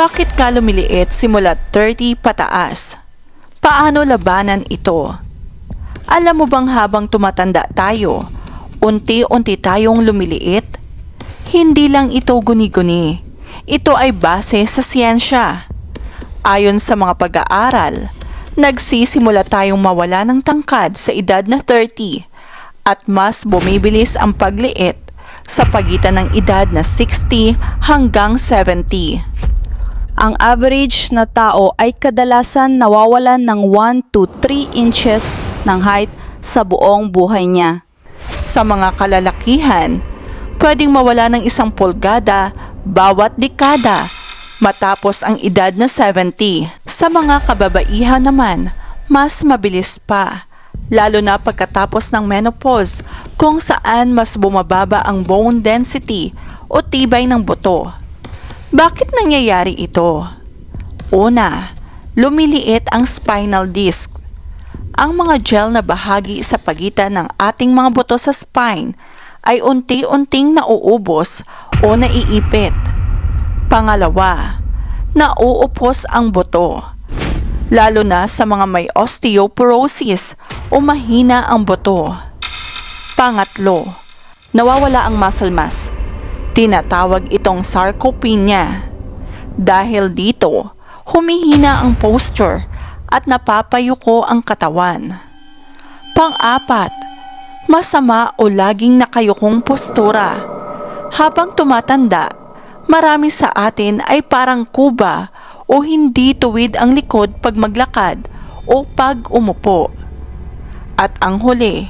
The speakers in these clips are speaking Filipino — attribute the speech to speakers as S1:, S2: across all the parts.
S1: Bakit ka lumiliit simula 30 pataas? Paano labanan ito? Alam mo bang habang tumatanda tayo, unti-unti tayong lumiliit? Hindi lang ito guni-guni. Ito ay base sa siyensya. Ayon sa mga pag-aaral, nagsisimula tayong mawala ng tangkad sa edad na 30 at mas bumibilis ang pagliit sa pagitan ng edad na 60 hanggang 70.
S2: Ang average na tao ay kadalasan nawawalan ng 1 to 3 inches ng height sa buong buhay niya.
S1: Sa mga kalalakihan, pwedeng mawala ng isang pulgada bawat dekada matapos ang edad na 70. Sa mga kababaihan naman, mas mabilis pa, lalo na pagkatapos ng menopause kung saan mas bumababa ang bone density o tibay ng buto. Bakit nangyayari ito? Una, lumiliit ang spinal disc. Ang mga gel na bahagi sa pagitan ng ating mga buto sa spine ay unti-unting nauubos o naiipit. Pangalawa, nauupos ang buto. Lalo na sa mga may osteoporosis o mahina ang buto. Pangatlo, nawawala ang muscle mass. Tinatawag itong sarcopenia. Dahil dito, humihina ang posture at napapayuko ang katawan. Pang-apat, masama o laging nakayukong postura. Habang tumatanda, marami sa atin ay parang kuba o hindi tuwid ang likod pag maglakad o pag umupo. At ang huli,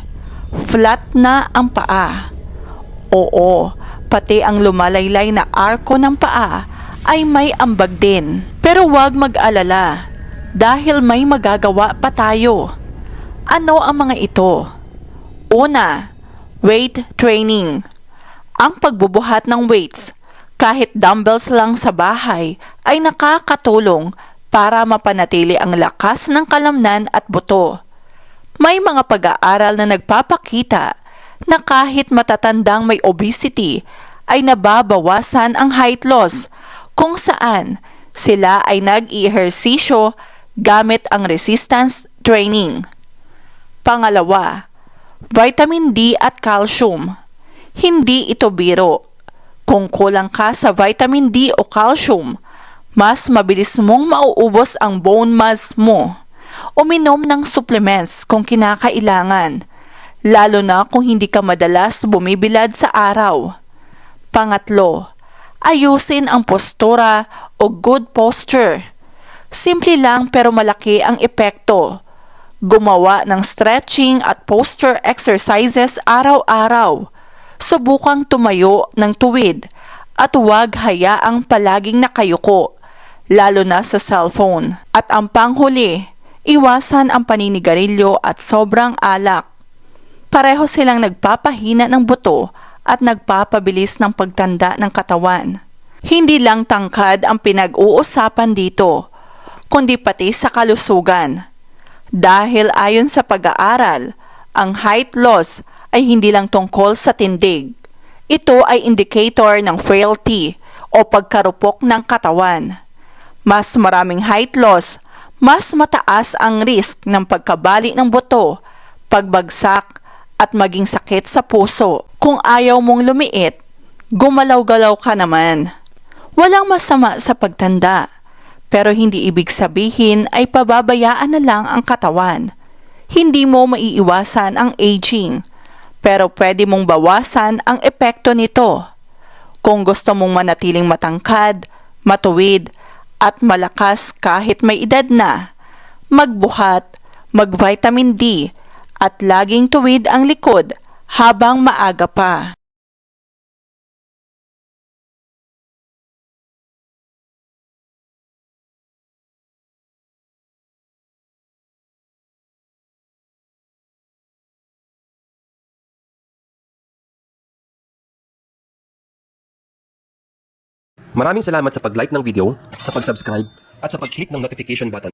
S1: flat na ang paa. Oo, pati ang lumalaylay na arko ng paa ay may ambag din. Pero huwag mag-alala dahil may magagawa pa tayo. Ano ang mga ito? Una, weight training. Ang pagbubuhat ng weights kahit dumbbells lang sa bahay ay nakakatulong para mapanatili ang lakas ng kalamnan at buto. May mga pag-aaral na nagpapakita na kahit matatandang may obesity ay nababawasan ang height loss kung saan sila ay nag-ehersisyo gamit ang resistance training. Pangalawa, vitamin D at calcium. Hindi ito biro. Kung kulang ka sa vitamin D o calcium, mas mabilis mong mauubos ang bone mass mo. Uminom ng supplements kung kinakailangan, lalo na kung hindi ka madalas bumibilad sa araw. Pangatlo, ayusin ang postura o good posture. Simple lang pero malaki ang epekto. Gumawa ng stretching at posture exercises araw-araw. Subukang tumayo ng tuwid at huwag hayaang palaging nakayuko, lalo na sa cellphone. At ang panghuli, iwasan ang paninigarilyo at sobrang alak. Pareho silang nagpapahina ng buto at nagpapabilis ng pagtanda ng katawan. Hindi lang tangkad ang pinag-uusapan dito, kundi pati sa kalusugan. Dahil ayon sa pag-aaral, ang height loss ay hindi lang tungkol sa tindig. Ito ay indicator ng frailty o pagkarupok ng katawan. Mas maraming height loss, mas mataas ang risk ng pagkabali ng buto, pagbagsak, at maging sakit sa puso. Kung ayaw mong lumiit, gumalaw-galaw ka naman. Walang masama sa pagtanda, pero hindi ibig sabihin ay pababayaan na lang ang katawan. Hindi mo maiiwasan ang aging, pero pwede mong bawasan ang epekto nito. Kung gusto mong manatiling matangkad, matuwid, at malakas kahit may edad na, magbuhat, mag-vitamin D, at laging tuwid ang likod habang maaga pa.
S3: Maraming salamat sa pag-like ng video, sa pag-subscribe, at sa pag-click ng notification button.